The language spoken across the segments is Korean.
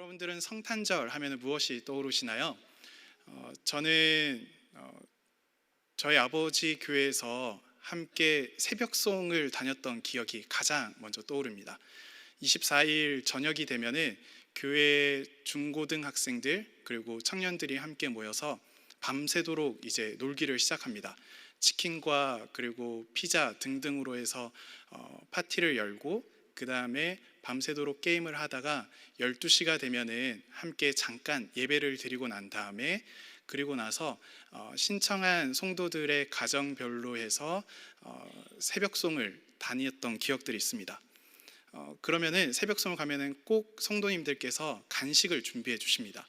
여러분들은 성탄절 하면 무엇이 떠오르시나요? 어, 저는 어, 저희 아버지 교회에서 함께 새벽송을 다녔던 기억이 가장 먼저 떠오릅니다. 24일 저녁이 되면은 교회 중고등 학생들 그리고 청년들이 함께 모여서 밤새도록 이제 놀기를 시작합니다. 치킨과 그리고 피자 등등으로 해서 어, 파티를 열고 그 다음에 밤새도록 게임을 하다가 12시가 되면은 함께 잠깐 예배를 드리고 난 다음에 그리고 나서 어, 신청한 성도들의 가정별로 해서 어, 새벽송을 다녔던 기억들이 있습니다. 어, 그러면은 새벽송을 가면은 꼭 성도님들께서 간식을 준비해 주십니다.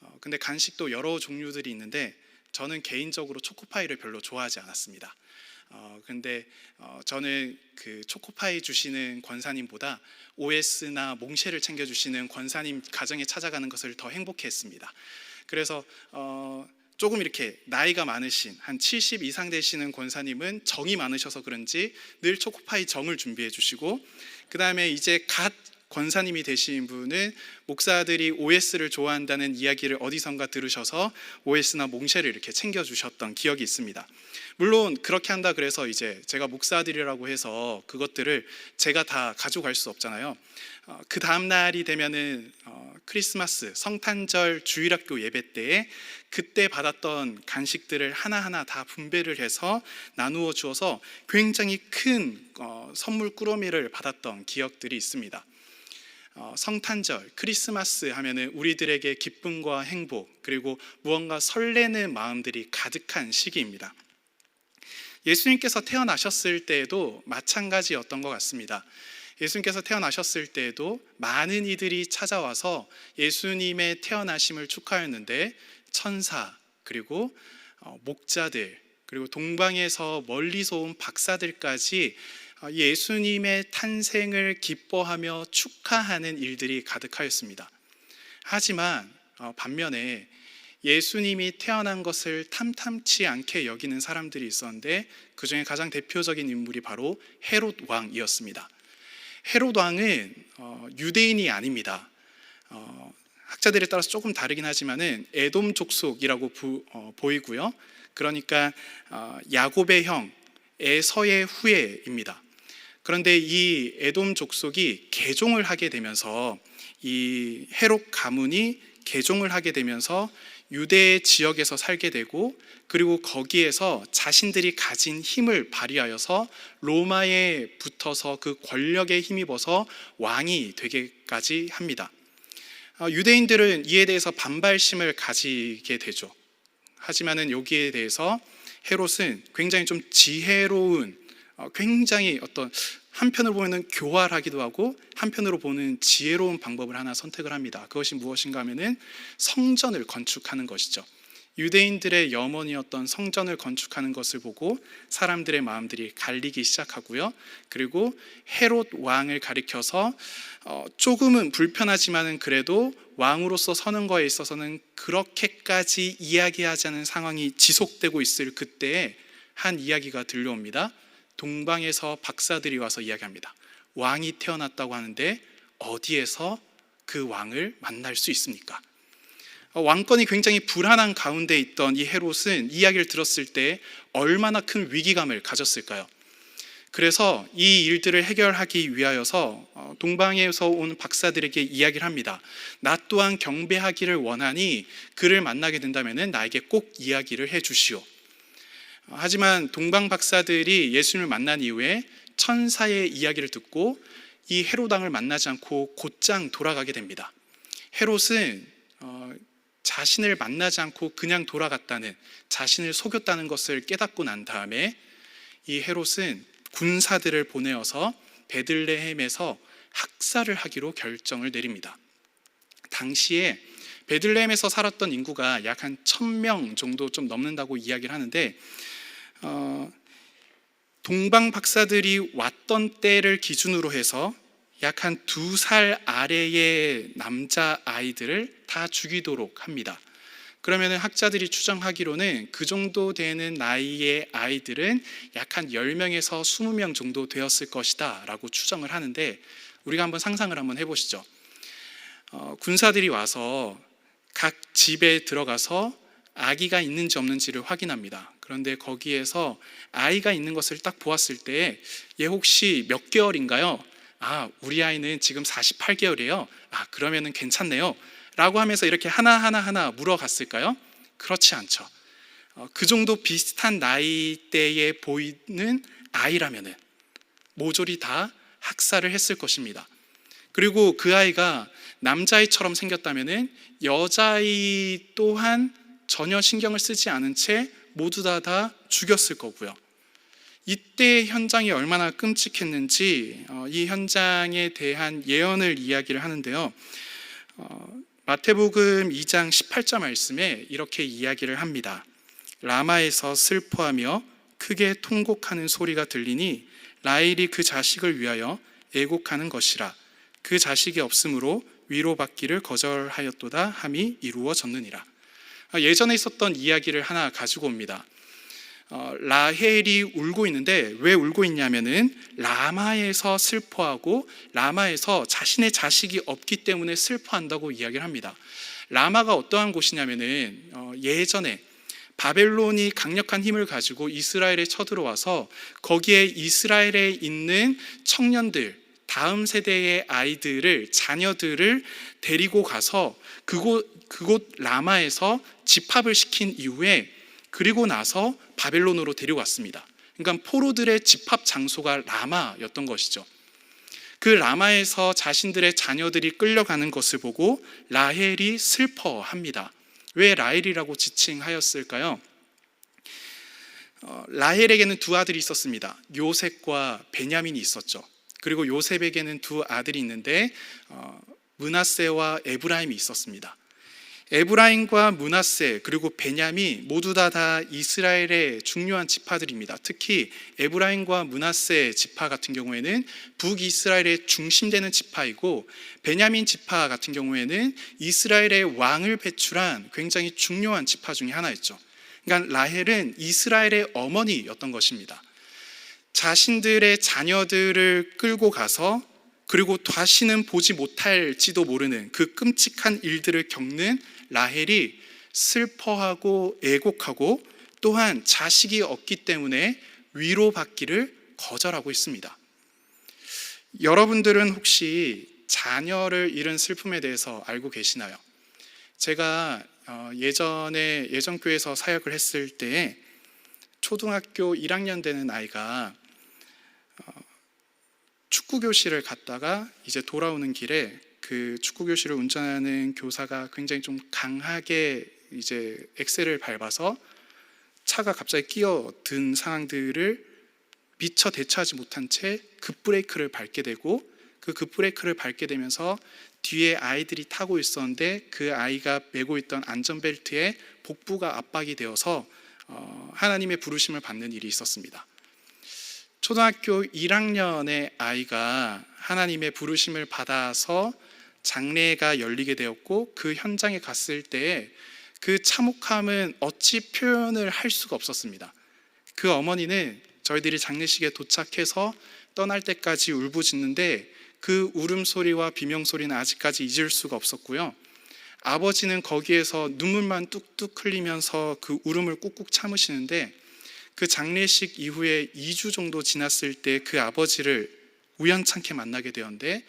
어, 근데 간식도 여러 종류들이 있는데 저는 개인적으로 초코파이를 별로 좋아하지 않았습니다. 어, 근데 어, 저는 그 초코파이 주시는 권사님보다 OS나 몽쉘을 챙겨 주시는 권사님 가정에 찾아가는 것을 더 행복해했습니다. 그래서 어, 조금 이렇게 나이가 많으신 한 70 이상 되시는 권사님은 정이 많으셔서 그런지 늘 초코파이 정을 준비해 주시고 그 다음에 이제 갓 권사님이 되신 분은 목사들이 OS를 좋아한다는 이야기를 어디선가 들으셔서 OS나 몽쉘을 이렇게 챙겨 주셨던 기억이 있습니다. 물론 그렇게 한다 그래서 이제 제가 목사들이라고 해서 그것들을 제가 다 가져갈 수 없잖아요. 어, 그 다음 날이 되면은 어, 크리스마스 성탄절 주일학교 예배 때에 그때 받았던 간식들을 하나하나 다 분배를 해서 나누어 주어서 굉장히 큰 어, 선물 꾸러미를 받았던 기억들이 있습니다. 어, 성탄절, 크리스마스 하면은 우리들에게 기쁨과 행복 그리고 무언가 설레는 마음들이 가득한 시기입니다. 예수님께서 태어나셨을 때에도 마찬가지였던 것 같습니다. 예수님께서 태어나셨을 때에도 많은 이들이 찾아와서 예수님의 태어나심을 축하했는데 천사 그리고 어, 목자들 그리고 동방에서 멀리서 온 박사들까지 어, 예수님의 탄생을 기뻐하며 축하하는 일들이 가득하였습니다. 하지만 어, 반면에 예수님이 태어난 것을 탐탐치 않게 여기는 사람들이 있었는데 그 중에 가장 대표적인 인물이 바로 헤롯 왕이었습니다. 헤롯 왕은 어, 유대인이 아닙니다. 어, 학자들에 따라서 조금 다르긴 하지만은 에돔 족속이라고 부, 어, 보이고요. 그러니까 어, 야곱의 형 에서의 후예입니다. 그런데 이 에돔 족속이 개종을 하게 되면서 이 헤롯 가문이 개종을 하게 되면서 유대 지역에서 살게 되고 그리고 거기에서 자신들이 가진 힘을 발휘하여서 로마에 붙어서 그 권력에 힘입어서 왕이 되게까지 합니다. 어, 유대인들은 이에 대해서 반발심을 가지게 되죠. 하지만은 여기에 대해서 헤롯은 굉장히 좀 지혜로운 어, 굉장히 어떤 한편으로 보면 교활하기도 하고 한편으로 보는 지혜로운 방법을 하나 선택을 합니다. 그것이 무엇인가 하면은 성전을 건축하는 것이죠. 유대인들의 염원이었던 성전을 건축하는 것을 보고 사람들의 마음들이 갈리기 시작하고요. 그리고 헤롯 왕을 가리켜서 어, 조금은 불편하지만은 그래도 왕으로서 서는 거에 있어서는 그렇게까지 이야기하지 않은 상황이 지속되고 있을 그때에 한 이야기가 들려옵니다. 동방에서 박사들이 와서 이야기합니다. 왕이 태어났다고 하는데 어디에서 그 왕을 만날 수 있습니까? 어, 왕권이 굉장히 불안한 가운데 있던 이 헤롯은 이야기를 들었을 때 얼마나 큰 위기감을 가졌을까요? 그래서 이 일들을 해결하기 위하여서 어, 동방에서 온 박사들에게 이야기를 합니다. 나 또한 경배하기를 원하니 그를 만나게 된다면 나에게 꼭 이야기를 해 주시오. 하지만 동방 박사들이 예수님을 만난 이후에 천사의 이야기를 듣고 이 헤롯왕을 만나지 않고 곧장 돌아가게 됩니다. 헤롯은 어, 자신을 만나지 않고 그냥 돌아갔다는 자신을 속였다는 것을 깨닫고 난 다음에 이 헤롯은 군사들을 보내어서 베들레헴에서 학살을 하기로 결정을 내립니다. 당시에 베들레헴에서 살았던 인구가 약 한 천 명 정도 좀 넘는다고 이야기를 하는데 어, 동방 박사들이 왔던 때를 기준으로 해서 약 한 두 살 아래의 남자 아이들을 다 죽이도록 합니다. 그러면 학자들이 추정하기로는 그 정도 되는 나이의 아이들은 약 한 10명에서 20명 정도 되었을 것이다 라고 추정을 하는데 우리가 한번 상상을 한번 해보시죠. 어, 군사들이 와서 각 집에 들어가서 아기가 있는지 없는지를 확인합니다. 그런데 거기에서 아이가 있는 것을 딱 보았을 때 얘 혹시 몇 개월인가요? 아, 우리 아이는 지금 48개월이에요. 아, 그러면은 괜찮네요. 라고 하면서 이렇게 하나하나 하나 물어갔을까요? 그렇지 않죠. 어, 그 정도 비슷한 나이대에 보이는 아이라면은 모조리 다 학살을 했을 것입니다. 그리고 그 아이가 남자아이처럼 생겼다면은 여자아이 또한 전혀 신경을 쓰지 않은 채 모두 다 다 죽였을 거고요. 이때 현장이 얼마나 끔찍했는지 어, 이 현장에 대한 예언을 이야기를 하는데요. 어, 마태복음 2장 18절 말씀에 이렇게 이야기를 합니다. 라마에서 슬퍼하며 크게 통곡하는 소리가 들리니 라헬이 그 자식을 위하여 애곡하는 것이라 그 자식이 없으므로 위로받기를 거절하였도다 함이 이루어졌느니라. 아, 예전에 있었던 이야기를 하나 가지고 옵니다. 어, 라헬이 울고 있는데 왜 울고 있냐면은 라마에서 슬퍼하고 라마에서 자신의 자식이 없기 때문에 슬퍼한다고 이야기를 합니다. 라마가 어떠한 곳이냐면은 어, 예전에 바벨론이 강력한 힘을 가지고 이스라엘에 쳐들어와서 거기에 이스라엘에 있는 청년들 다음 세대의 아이들을 자녀들을 데리고 가서 그곳 그곳 라마에서 집합을 시킨 이후에 그리고 나서 바벨론으로 데려왔습니다. 그러니까 포로들의 집합 장소가 라마였던 것이죠. 그 라마에서 자신들의 자녀들이 끌려가는 것을 보고 라헬이 슬퍼합니다. 왜 라헬이라고 지칭하였을까요? 어, 라헬에게는 두 아들이 있었습니다. 요셉과 베냐민이 있었죠. 그리고 요셉에게는 두 아들이 있는데 어, 문하세와 에브라임이 있었습니다. 에브라임과 문하세 그리고 베냐미 모두 다, 다 이스라엘의 중요한 지파들입니다. 특히 에브라임과 문하세 지파 같은 경우에는 북이스라엘의 중심되는 지파이고 베냐민 지파 같은 경우에는 이스라엘의 왕을 배출한 굉장히 중요한 지파 중에 하나였죠. 그러니까 라헬은 이스라엘의 어머니였던 것입니다. 자신들의 자녀들을 끌고 가서 그리고 다시는 보지 못할지도 모르는 그 끔찍한 일들을 겪는 라헬이 슬퍼하고 애곡하고 또한 자식이 없기 때문에 위로받기를 거절하고 있습니다. 여러분들은 혹시 자녀를 잃은 슬픔에 대해서 알고 계시나요? 제가 어, 예전에 예전 교회에서 사역을 했을 때에 초등학교 1학년 되는 아이가 어, 축구 교실을 갔다가 이제 돌아오는 길에 그 축구 교실을 운전하는 교사가 굉장히 좀 강하게 이제 엑셀을 밟아서 차가 갑자기 끼어든 상황들을 미처 대처하지 못한 채 급브레이크를 밟게 되고 그 급브레이크를 밟게 되면서 뒤에 아이들이 타고 있었는데 그 아이가 메고 있던 안전벨트에 복부가 압박이 되어서 어, 하나님의 부르심을 받는 일이 있었습니다. 초등학교 1학년의 아이가 하나님의 부르심을 받아서 장례가 열리게 되었고 그 현장에 갔을 때 그 참혹함은 어찌 표현을 할 수가 없었습니다. 그 어머니는 저희들이 장례식에 도착해서 떠날 때까지 울부짖는데 그 울음소리와 비명소리는 아직까지 잊을 수가 없었고요. 아버지는 거기에서 눈물만 뚝뚝 흘리면서 그 울음을 꾹꾹 참으시는데 그 장례식 이후에 2주 정도 지났을 때 그 아버지를 우연찮게 만나게 되었는데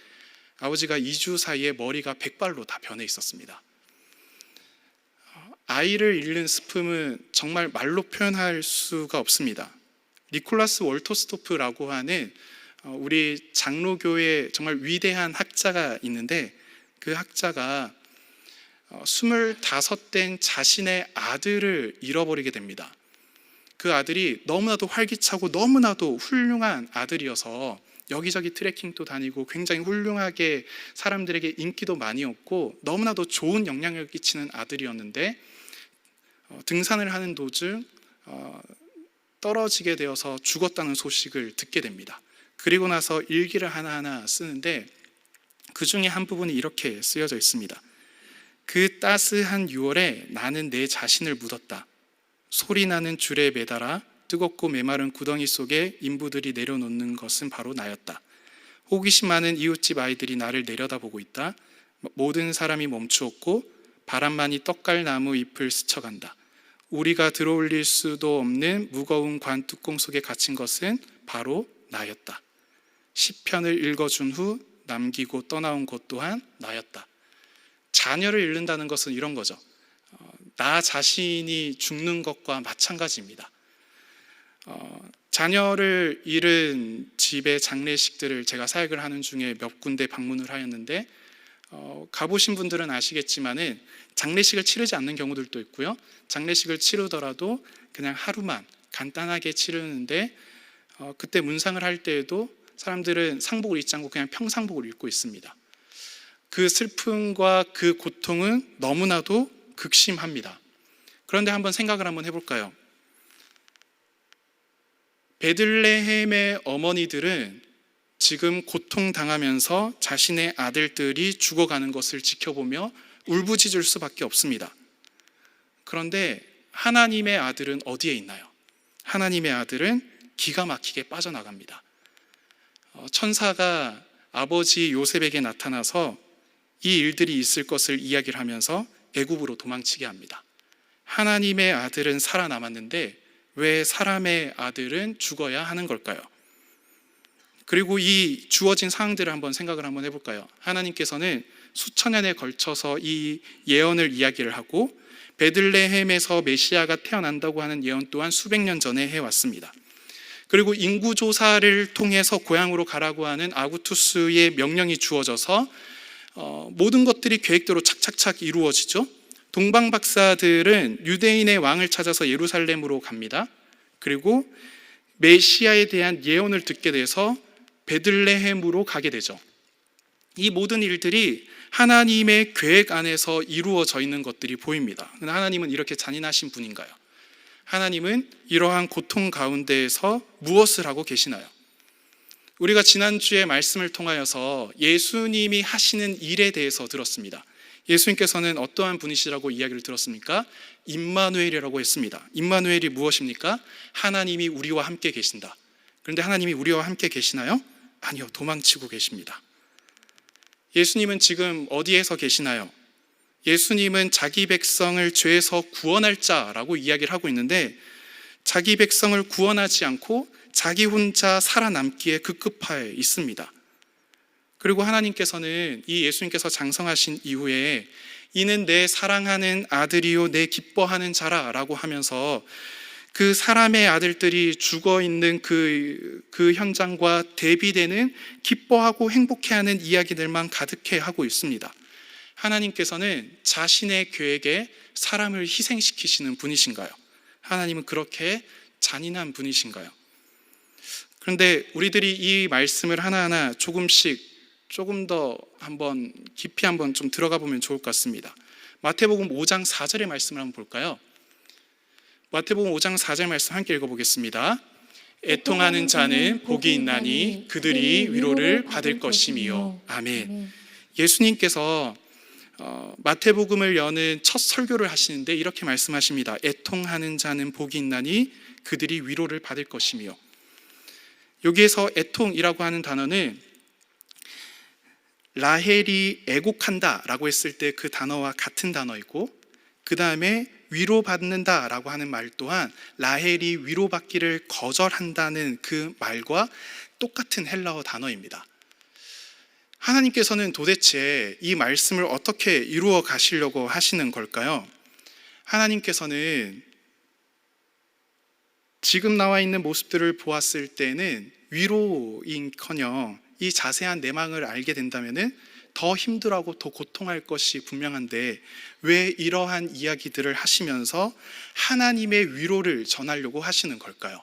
아버지가 2주 사이에 머리가 백발로 다 변해 있었습니다. 아이를 잃는 슬픔은 정말 말로 표현할 수가 없습니다. 니콜라스 월터스토프라고 하는 어, 우리 장로교회 정말 위대한 학자가 있는데 그 학자가 25된 어, 자신의 아들을 잃어버리게 됩니다. 그 아들이 너무나도 활기차고 너무나도 훌륭한 아들이어서 여기저기 트레킹도 다니고 굉장히 훌륭하게 사람들에게 인기도 많이 얻고 너무나도 좋은 영향력을 끼치는 아들이었는데 어, 등산을 하는 도중 떨어지게 되어서 죽었다는 소식을 듣게 됩니다. 그리고 나서 일기를 하나하나 쓰는데 그 중에 한 부분이 이렇게 쓰여져 있습니다. 그 따스한 6월에 나는 내 자신을 묻었다. 소리 나는 줄에 매달아 뜨겁고 메마른 구덩이 속에 인부들이 내려놓는 것은 바로 나였다. 호기심 많은 이웃집 아이들이 나를 내려다보고 있다. 모든 사람이 멈추었고 바람만이 떡갈나무 잎을 스쳐간다. 우리가 들어올릴 수도 없는 무거운 관 뚜껑 속에 갇힌 것은 바로 나였다. 시편을 읽어준 후 남기고 떠나온 것 또한 나였다. 자녀를 잃는다는 것은 이런 거죠. 어, 나 자신이 죽는 것과 마찬가지입니다. 어, 자녀를 잃은 집의 장례식들을 제가 사역을 하는 중에 몇 군데 방문을 하였는데 어, 가보신 분들은 아시겠지만은 장례식을 치르지 않는 경우들도 있고요. 장례식을 치르더라도 그냥 하루만 간단하게 치르는데 어, 그때 문상을 할 때에도 사람들은 상복을 입지 않고 그냥 평상복을 입고 있습니다. 그 슬픔과 그 고통은 너무나도 극심합니다. 그런데 한번 생각을 한번 해볼까요? 베들레헴의 어머니들은 지금 고통당하면서 자신의 아들들이 죽어가는 것을 지켜보며 울부짖을 수밖에 없습니다. 그런데 하나님의 아들은 어디에 있나요? 하나님의 아들은 기가 막히게 빠져나갑니다. 어, 천사가 아버지 요셉에게 나타나서 이 일들이 있을 것을 이야기를 하면서 애굽으로 도망치게 합니다. 하나님의 아들은 살아남았는데 왜 사람의 아들은 죽어야 하는 걸까요? 그리고 이 주어진 상황들을 한번 생각을 한번 해볼까요? 하나님께서는 수천 년에 걸쳐서 이 예언을 이야기를 하고 베들레헴에서 메시아가 태어난다고 하는 예언 또한 수백 년 전에 해왔습니다. 그리고 인구 조사를 통해서 고향으로 가라고 하는 아구투스의 명령이 주어져서 어, 모든 것들이 계획대로 착착착 이루어지죠. 동방 박사들은 유대인의 왕을 찾아서 예루살렘으로 갑니다. 그리고 메시아에 대한 예언을 듣게 돼서 베들레헴으로 가게 되죠. 이 모든 일들이 하나님의 계획 안에서 이루어져 있는 것들이 보입니다. 하나님은 이렇게 잔인하신 분인가요? 하나님은 이러한 고통 가운데에서 무엇을 하고 계시나요? 우리가 지난주에 말씀을 통하여서 예수님이 하시는 일에 대해서 들었습니다. 예수님께서는 어떠한 분이시라고 이야기를 들었습니까? 임마누엘이라고 했습니다. 임마누엘이 무엇입니까? 하나님이 우리와 함께 계신다. 그런데 하나님이 우리와 함께 계시나요? 아니요, 도망치고 계십니다. 예수님은 지금 어디에서 계시나요? 예수님은 자기 백성을 죄에서 구원할 자라고 이야기를 하고 있는데 자기 백성을 구원하지 않고 자기 혼자 살아남기에 급급하에 있습니다. 그리고 하나님께서는 이 예수님께서 장성하신 이후에 이는 내 사랑하는 아들이요 내 기뻐하는 자라라고 하면서 그 사람의 아들들이 죽어 있는 그, 그 현장과 대비되는 기뻐하고 행복해하는 이야기들만 가득해 하고 있습니다. 하나님께서는 자신의 계획에 사람을 희생시키시는 분이신가요? 하나님은 그렇게 잔인한 분이신가요? 그런데 우리들이 이 말씀을 하나하나 조금씩 조금 더 한번 깊이 한번 좀 들어가 보면 좋을 것 같습니다. 마태복음 5장 4절의 말씀을 한번 볼까요? 마태복음 5장 4절 말씀 함께 읽어보겠습니다. 애통하는 자는 복이 있나니 그들이 위로를 받을 것이미요. 아멘. 예수님께서 어, 마태복음을 여는 첫 설교를 하시는데 이렇게 말씀하십니다. 애통하는 자는 복이 있나니 그들이 위로를 받을 것이며 여기에서 애통이라고 하는 단어는 라헬이 애곡한다 라고 했을 때 그 단어와 같은 단어이고 그 다음에 위로받는다 라고 하는 말 또한 라헬이 위로받기를 거절한다는 그 말과 똑같은 헬라어 단어입니다. 하나님께서는 도대체 이 말씀을 어떻게 이루어 가시려고 하시는 걸까요? 하나님께서는 지금 나와 있는 모습들을 보았을 때는 위로인커녕 이 자세한 내막을 알게 된다면은 더 힘들하고 더 고통할 것이 분명한데 왜 이러한 이야기들을 하시면서 하나님의 위로를 전하려고 하시는 걸까요?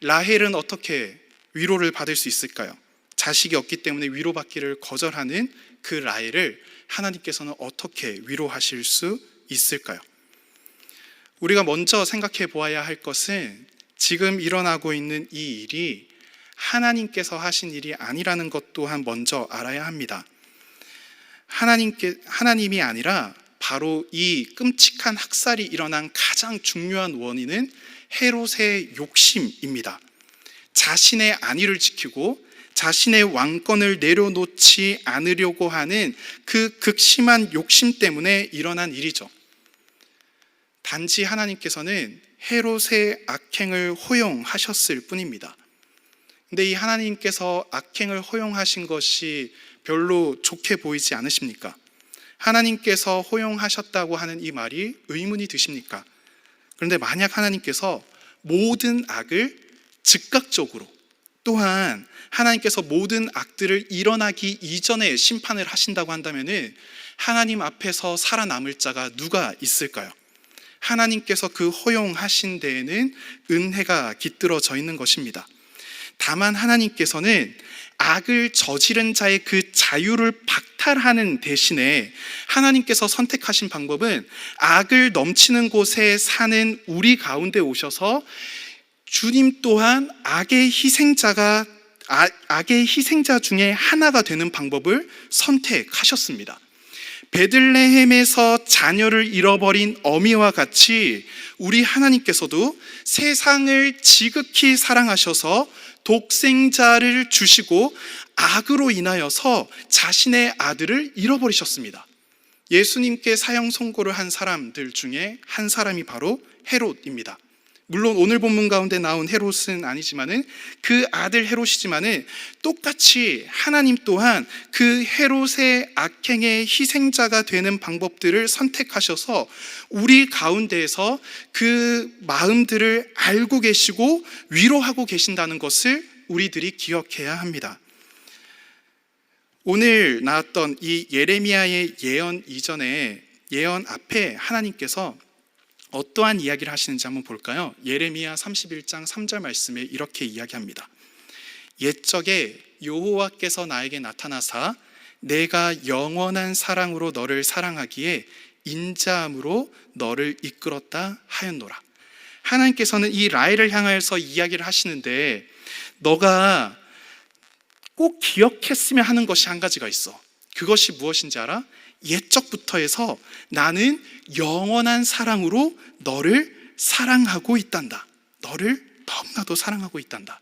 라헬은 어떻게 위로를 받을 수 있을까요? 자식이 없기 때문에 위로받기를 거절하는 그 라헬을 하나님께서는 어떻게 위로하실 수 있을까요? 우리가 먼저 생각해 보아야 할 것은 지금 일어나고 있는 이 일이 하나님께서 하신 일이 아니라는 것 또한 먼저 알아야 합니다. 하나님께 하나님이 아니라 바로 이 끔찍한 학살이 일어난 가장 중요한 원인은 헤롯의 욕심입니다. 자신의 안위를 지키고 자신의 왕권을 내려놓지 않으려고 하는 그 극심한 욕심 때문에 일어난 일이죠. 단지 하나님께서는 헤롯의 악행을 허용하셨을 뿐입니다. 근데 이 하나님께서 악행을 허용하신 것이 별로 좋게 보이지 않으십니까? 하나님께서 허용하셨다고 하는 이 말이 의문이 드십니까? 그런데 만약 하나님께서 모든 악을 즉각적으로 또한 하나님께서 모든 악들을 일어나기 이전에 심판을 하신다고 한다면은 하나님 앞에서 살아남을 자가 누가 있을까요? 하나님께서 그 허용하신 데에는 은혜가 깃들어져 있는 것입니다. 다만 하나님께서는 악을 저지른 자의 그 자유를 박탈하는 대신에 하나님께서 선택하신 방법은 악을 넘치는 곳에 사는 우리 가운데 오셔서 주님 또한 악의 희생자가 아- 악의 희생자 중에 하나가 되는 방법을 선택하셨습니다. 베들레헴에서 자녀를 잃어버린 어미와 같이 우리 하나님께서도 세상을 지극히 사랑하셔서 독생자를 주시고 악으로 인하여서 자신의 아들을 잃어버리셨습니다. 예수님께 사형 선고를 한 사람들 중에 한 사람이 바로 헤롯입니다. 물론 오늘 본문 가운데 나온 헤롯은 아니지만은 그 아들 헤롯이지만은 똑같이 하나님 또한 그 헤롯의 악행의 희생자가 되는 방법들을 선택하셔서 우리 가운데에서 그 마음들을 알고 계시고 위로하고 계신다는 것을 우리들이 기억해야 합니다. 오늘 나왔던 이 예레미야의 예언 이전에 예언 앞에 하나님께서 어떠한 이야기를 하시는지 한번 볼까요? 예레미야 31장 3절 말씀에 이렇게 이야기합니다. 옛적에 여호와께서 나에게 나타나사 내가 영원한 사랑으로 너를 사랑하기에 인자함으로 너를 이끌었다 하였노라. 하나님께서는 이 라헬을 향하여서 이야기를 하시는데 너가 꼭 기억했으면 하는 것이 한 가지가 있어. 그것이 무엇인지 알아? 옛적부터 해서 나는 영원한 사랑으로 너를 사랑하고 있단다. 너를 너무나도 사랑하고 있단다.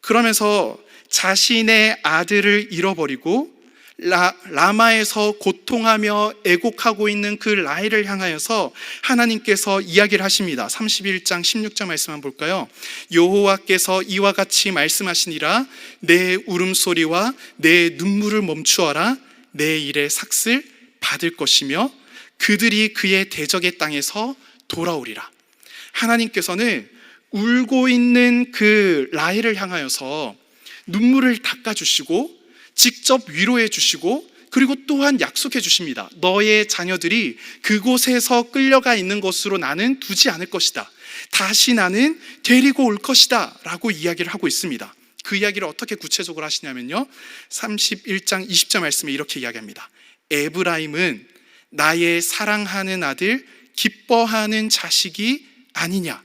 그러면서 자신의 아들을 잃어버리고 라, 라마에서 고통하며 애곡하고 있는 그 라헬을 향하여서 하나님께서 이야기를 하십니다. 31장 16절 말씀 한번 볼까요? 여호와께서 이와 같이 말씀하시니라 내 울음소리와 내 눈물을 멈추어라 내 일의 삭슬 받을 것이며 그들이 그의 대적의 땅에서 돌아오리라. 하나님께서는 울고 있는 그 라헬을 향하여서 눈물을 닦아주시고 직접 위로해 주시고 그리고 또한 약속해 주십니다. 너의 자녀들이 그곳에서 끌려가 있는 것으로 나는 두지 않을 것이다. 다시 나는 데리고 올 것이다. 라고 이야기를 하고 있습니다. 그 이야기를 어떻게 구체적으로 하시냐면요. 31장 20절 말씀에 이렇게 이야기합니다. 에브라임은 나의 사랑하는 아들, 기뻐하는 자식이 아니냐.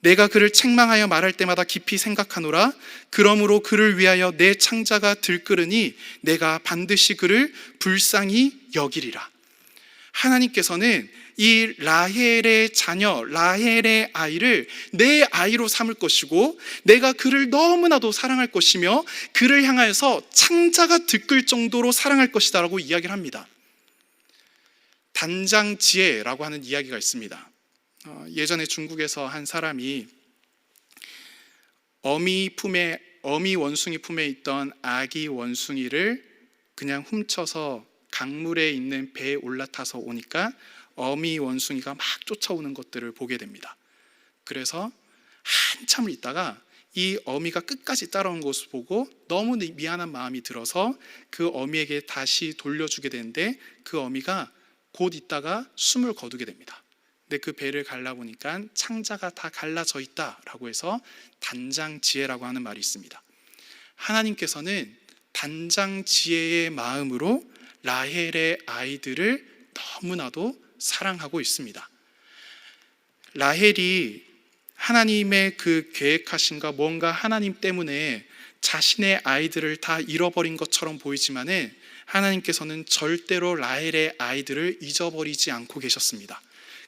내가 그를 책망하여 말할 때마다 깊이 생각하노라. 그러므로 그를 위하여 내 창자가 들끓으니 내가 반드시 그를 불쌍히 여기리라. 하나님께서는 이 라헬의 자녀, 라헬의 아이를 내 아이로 삼을 것이고 내가 그를 너무나도 사랑할 것이며 그를 향하여서 창자가 들끓 정도로 사랑할 것이다라고 이야기를 합니다. 단장 지혜라고 하는 이야기가 있습니다. 어, 예전에 중국에서 한 사람이 어미 품에 어미 원숭이 품에 있던 아기 원숭이를 그냥 훔쳐서 강물에 있는 배에 올라타서 오니까 어미 원숭이가 막 쫓아오는 것들을 보게 됩니다. 그래서 한참을 있다가 이 어미가 끝까지 따라온 것을 보고 너무 미안한 마음이 들어서 그 어미에게 다시 돌려주게 되는데 그 어미가 곧 있다가 숨을 거두게 됩니다. 근데 그 배를 갈라보니까 창자가 다 갈라져 있다라고 해서 단장 지혜라고 하는 말이 있습니다. 하나님께서는 단장 지혜의 마음으로 라헬의 아이들을 너무나도 사랑하고 있습니다. 라헬이 하나님의 그 계획하신가 뭔가 하나님 때문에 자신의 아이들을 다 잃어버린 것처럼 보이지만은 하나님께서는 절대로 라헬의 아이들을 잊어버리지 않고 계셨습니다.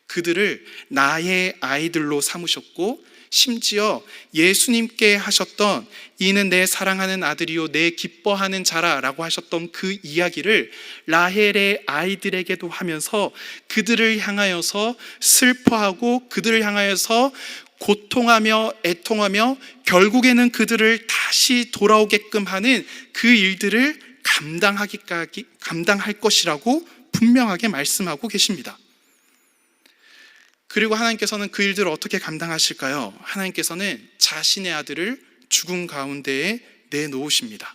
그들을 나의 아이들로 삼으셨고 심지어 예수님께 하셨던 이는 내 사랑하는 아들이요 내 기뻐하는 자라라고 하셨던 그 이야기를 라헬의 아이들에게도 하면서 그들을 향하여서 슬퍼하고 그들을 향하여서 고통하며 애통하며 결국에는 그들을 다시 돌아오게끔 하는 그 일들을 감당하기까지 감당할 것이라고 분명하게 말씀하고 계십니다. 그리고 하나님께서는 그 일들을 어떻게 감당하실까요? 하나님께서는 자신의 아들을 죽음 가운데에 내놓으십니다.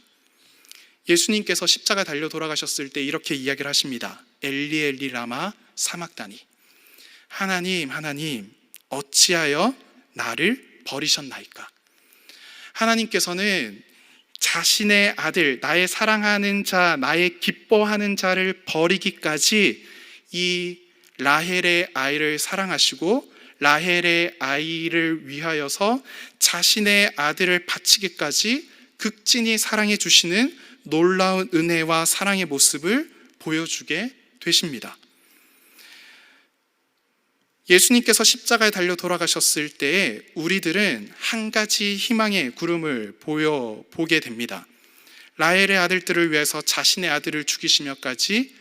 예수님께서 십자가 달려 돌아가셨을 때 이렇게 이야기를 하십니다. 엘리 엘리 라마 사막다니. 하나님 하나님 어찌하여 나를 버리셨나이까? 하나님께서는 자신의 아들, 나의 사랑하는 자, 나의 기뻐하는 자를 버리기까지 이 라헬의 아이를 사랑하시고 라헬의 아이를 위하여서 자신의 아들을 바치기까지 극진히 사랑해 주시는 놀라운 은혜와 사랑의 모습을 보여주게 되십니다. 예수님께서 십자가에 달려 돌아가셨을 때 우리들은 한 가지 희망의 구름을 보여 보게 됩니다. 라헬의 아들들을 위해서 자신의 아들을 죽이시며까지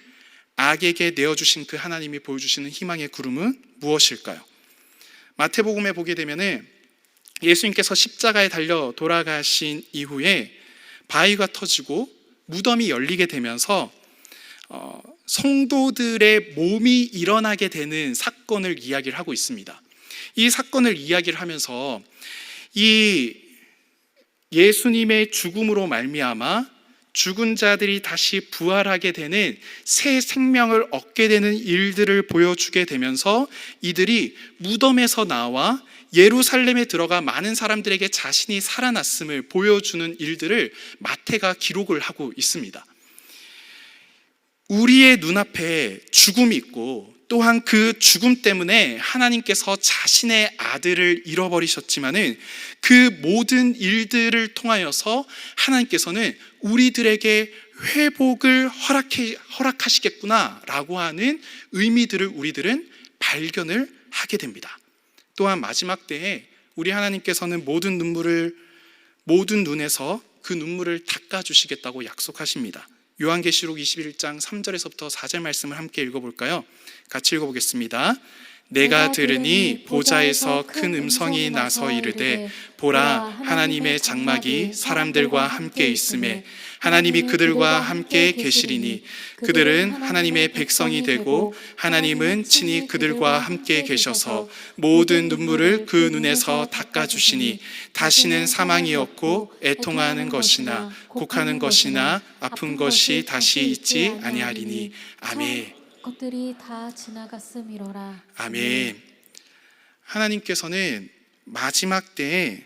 악에게 내어주신 그 하나님이 보여주시는 희망의 구름은 무엇일까요? 마태복음에 보게 되면은 예수님께서 십자가에 달려 돌아가신 이후에 바위가 터지고 무덤이 열리게 되면서 어, 성도들의 몸이 일어나게 되는 사건을 이야기를 하고 있습니다. 이 사건을 이야기를 하면서 이 예수님의 죽음으로 말미암아 죽은 자들이 다시 부활하게 되는 새 생명을 얻게 되는 일들을 보여주게 되면서 이들이 무덤에서 나와 예루살렘에 들어가 많은 사람들에게 자신이 살아났음을 보여주는 일들을 마태가 기록을 하고 있습니다. 우리의 눈앞에 죽음이 있고 또한 그 죽음 때문에 하나님께서 자신의 아들을 잃어버리셨지만은 그 모든 일들을 통하여서 하나님께서는 우리들에게 회복을 허락해, 허락하시겠구나라고 하는 의미들을 우리들은 발견을 하게 됩니다. 또한 마지막 때에 우리 하나님께서는 모든 눈물을 모든 눈에서 그 눈물을 닦아 주시겠다고 약속하십니다. 요한계시록 21장 3절에서부터 4절 말씀을 함께 읽어볼까요? 같이 읽어보겠습니다. 내가 들으니 보좌에서 큰 음성이 나서 이르되 보라 하나님의 장막이 사람들과 함께 있음에 하나님이 그들과 함께 계시리니 그들은 하나님의 백성이 되고 하나님은 친히 그들과 함께 계셔서 모든 눈물을 그 눈에서 닦아 주시니 다시는 사망이 없고 애통하는 것이나 곡하는 것이나 아픈 것이 다시 있지 아니하리니 아멘. 것들이 다 지나갔음이로라. 아멘. 하나님께서는 마지막 때에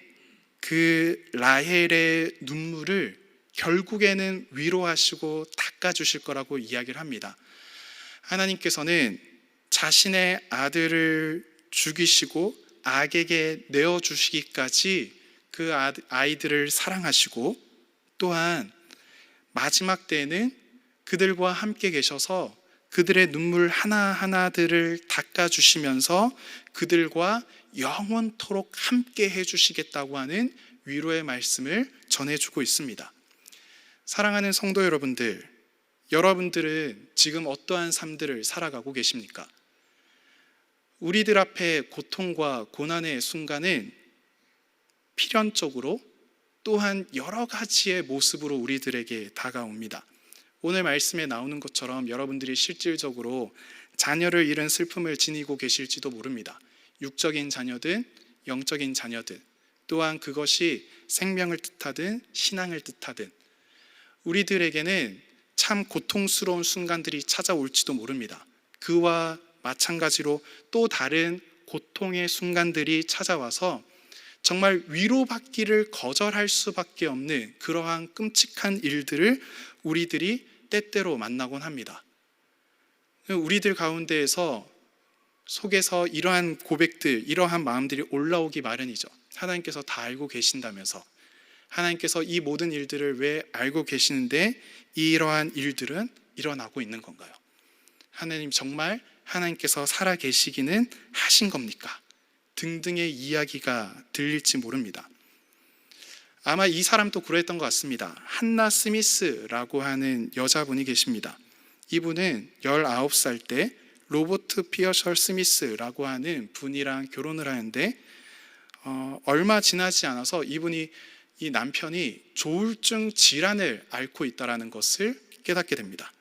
그 라헬의 눈물을 결국에는 위로하시고 닦아주실 거라고 이야기를 합니다. 하나님께서는 자신의 아들을 죽이시고 악에게 내어주시기까지 그 아이들을 사랑하시고 또한 마지막 때에는 그들과 함께 계셔서 그들의 눈물 하나하나들을 닦아주시면서 그들과 영원토록 함께 해주시겠다고 하는 위로의 말씀을 전해주고 있습니다. 사랑하는 성도 여러분들, 여러분들은 지금 어떠한 삶들을 살아가고 계십니까? 우리들 앞에 고통과 고난의 순간은 필연적으로 또한 여러 가지의 모습으로 우리들에게 다가옵니다. 오늘 말씀에 나오는 것처럼 여러분들이 실질적으로 자녀를 잃은 슬픔을 지니고 계실지도 모릅니다. 육적인 자녀든 영적인 자녀든 또한 그것이 생명을 뜻하든 신앙을 뜻하든 우리들에게는 참 고통스러운 순간들이 찾아올지도 모릅니다. 그와 마찬가지로 또 다른 고통의 순간들이 찾아와서 정말 위로받기를 거절할 수밖에 없는 그러한 끔찍한 일들을 우리들이 때때로 만나곤 합니다. 우리들 가운데에서 속에서 이러한 고백들, 이러한 마음들이 올라오기 마련이죠. 하나님께서 다 알고 계신다면서 하나님께서 이 모든 일들을 왜 알고 계시는데 이러한 일들은 일어나고 있는 건가요? 하나님 정말 하나님께서 살아 계시기는 하신 겁니까? 등등의 이야기가 들릴지 모릅니다. 아마 이 사람도 그랬던 것 같습니다. 한나 스미스라고 하는 여자분이 계십니다. 이분은 19살 때 로버트 피어셜 스미스라고 하는 분이랑 결혼을 하는데 어, 얼마 지나지 않아서 이분이 이 남편이 조울증 질환을 앓고 있다라는 것을 깨닫게 됩니다.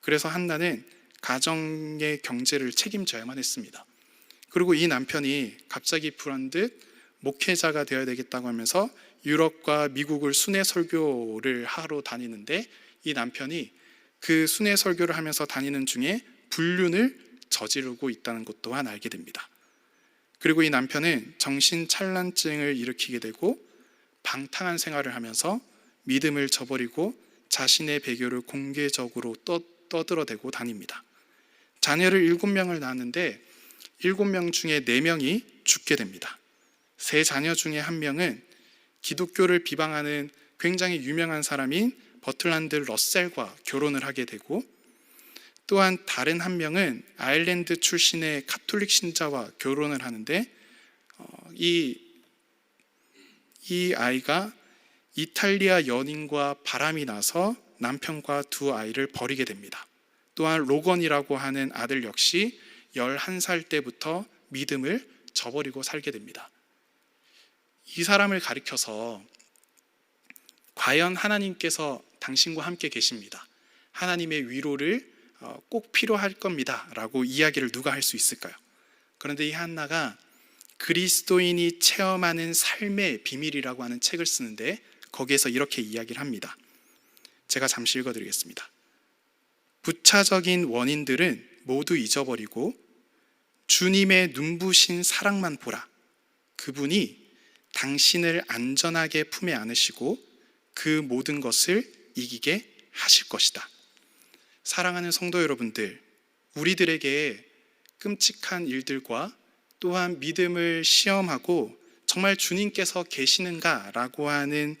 그래서 한나는 가정의 경제를 책임져야만 했습니다. 그리고 이 남편이 갑자기 불현듯 목회자가 되어야 되겠다고 하면서 유럽과 미국을 순회 설교를 하러 다니는데 이 남편이 그 순회 설교를 하면서 다니는 중에 불륜을 저지르고 있다는 것 또한 알게 됩니다. 그리고 이 남편은 정신 찬란증을 일으키게 되고 방탕한 생활을 하면서 믿음을 저버리고 자신의 배교를 공개적으로 떠, 떠들어대고 다닙니다. 자녀를 일곱 명을 낳았는데 일곱 명 중에 네 명이 죽게 됩니다. 세 자녀 중에 한 명은 기독교를 비방하는 굉장히 유명한 사람인 버틀란드 러셀과 결혼을 하게 되고 또한 다른 한 명은 아일랜드 출신의 카톨릭 신자와 결혼을 하는데 어, 이, 이 아이가 이탈리아 연인과 바람이 나서 남편과 두 아이를 버리게 됩니다. 또한 로건이라고 하는 아들 역시 11살 때부터 믿음을 저버리고 살게 됩니다. 이 사람을 가리켜서 과연 하나님께서 당신과 함께 계십니다. 하나님의 위로를 어, 꼭 필요할 겁니다. 라고 이야기를 누가 할 수 있을까요? 그런데 이 한나가 그리스도인이 체험하는 삶의 비밀이라고 하는 책을 쓰는데 거기에서 이렇게 이야기를 합니다. 제가 잠시 읽어드리겠습니다. 부차적인 원인들은 모두 잊어버리고 주님의 눈부신 사랑만 보라. 그분이 당신을 안전하게 품에 안으시고 그 모든 것을 이기게 하실 것이다. 사랑하는 성도 여러분들, 우리들에게 끔찍한 일들과 또한 믿음을 시험하고 정말 주님께서 계시는가라고 하는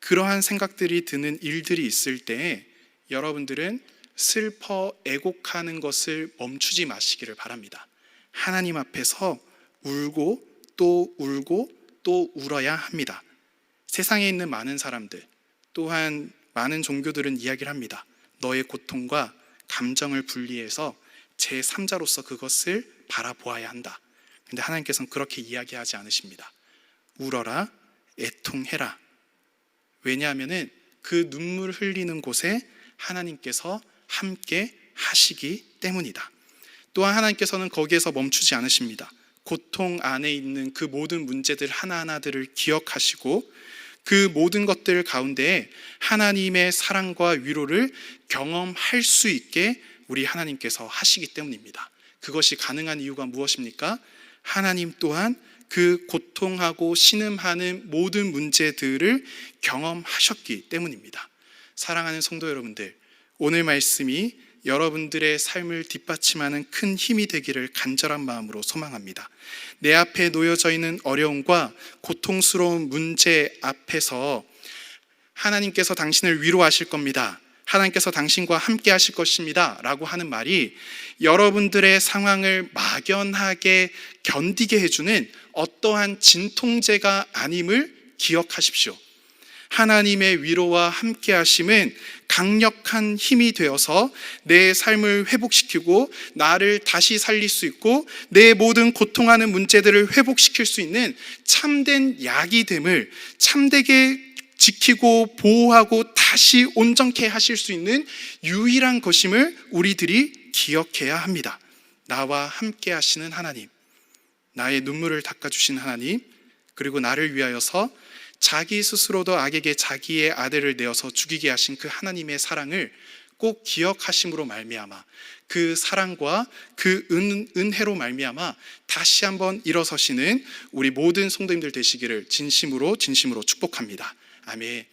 그러한 생각들이 드는 일들이 있을 때 여러분들은 슬퍼 애곡하는 것을 멈추지 마시기를 바랍니다. 하나님 앞에서 울고 또 울고 또 울어야 합니다. 세상에 있는 많은 사람들 또한 많은 종교들은 이야기를 합니다. 너의 고통과 감정을 분리해서 제 3자로서 그것을 바라보아야 한다. 근데 하나님께서는 그렇게 이야기하지 않으십니다. 울어라, 애통해라. 왜냐하면은 그 눈물 흘리는 곳에 하나님께서 함께 하시기 때문이다. 또한 하나님께서는 거기에서 멈추지 않으십니다. 고통 안에 있는 그 모든 문제들 하나하나들을 기억하시고 그 모든 것들 가운데 하나님의 사랑과 위로를 경험할 수 있게 우리 하나님께서 하시기 때문입니다. 그것이 가능한 이유가 무엇입니까? 하나님 또한 그 고통하고 신음하는 모든 문제들을 경험하셨기 때문입니다. 사랑하는 성도 여러분들, 오늘 말씀이 여러분들의 삶을 뒷받침하는 큰 힘이 되기를 간절한 마음으로 소망합니다. 내 앞에 놓여져 있는 어려움과 고통스러운 문제 앞에서 하나님께서 당신을 위로하실 겁니다. 하나님께서 당신과 함께 하실 것입니다. 라고 하는 말이 여러분들의 상황을 막연하게 견디게 해주는 어떠한 진통제가 아님을 기억하십시오. 하나님의 위로와 함께 하심은 강력한 힘이 되어서 내 삶을 회복시키고 나를 다시 살릴 수 있고 내 모든 고통하는 문제들을 회복시킬 수 있는 참된 약이 됨을 참되게 지키고 보호하고 다시 온전케 하실 수 있는 유일한 것임을 우리들이 기억해야 합니다. 나와 함께 하시는 하나님, 나의 눈물을 닦아주신 하나님, 그리고 나를 위하여서 자기 스스로도 악에게 자기의 아들을 내어서 죽이게 하신 그 하나님의 사랑을 꼭 기억하심으로 말미암아 그 사랑과 그 은, 은혜로 말미암아 다시 한번 일어서시는 우리 모든 성도님들 되시기를 진심으로 진심으로 축복합니다. 아멘.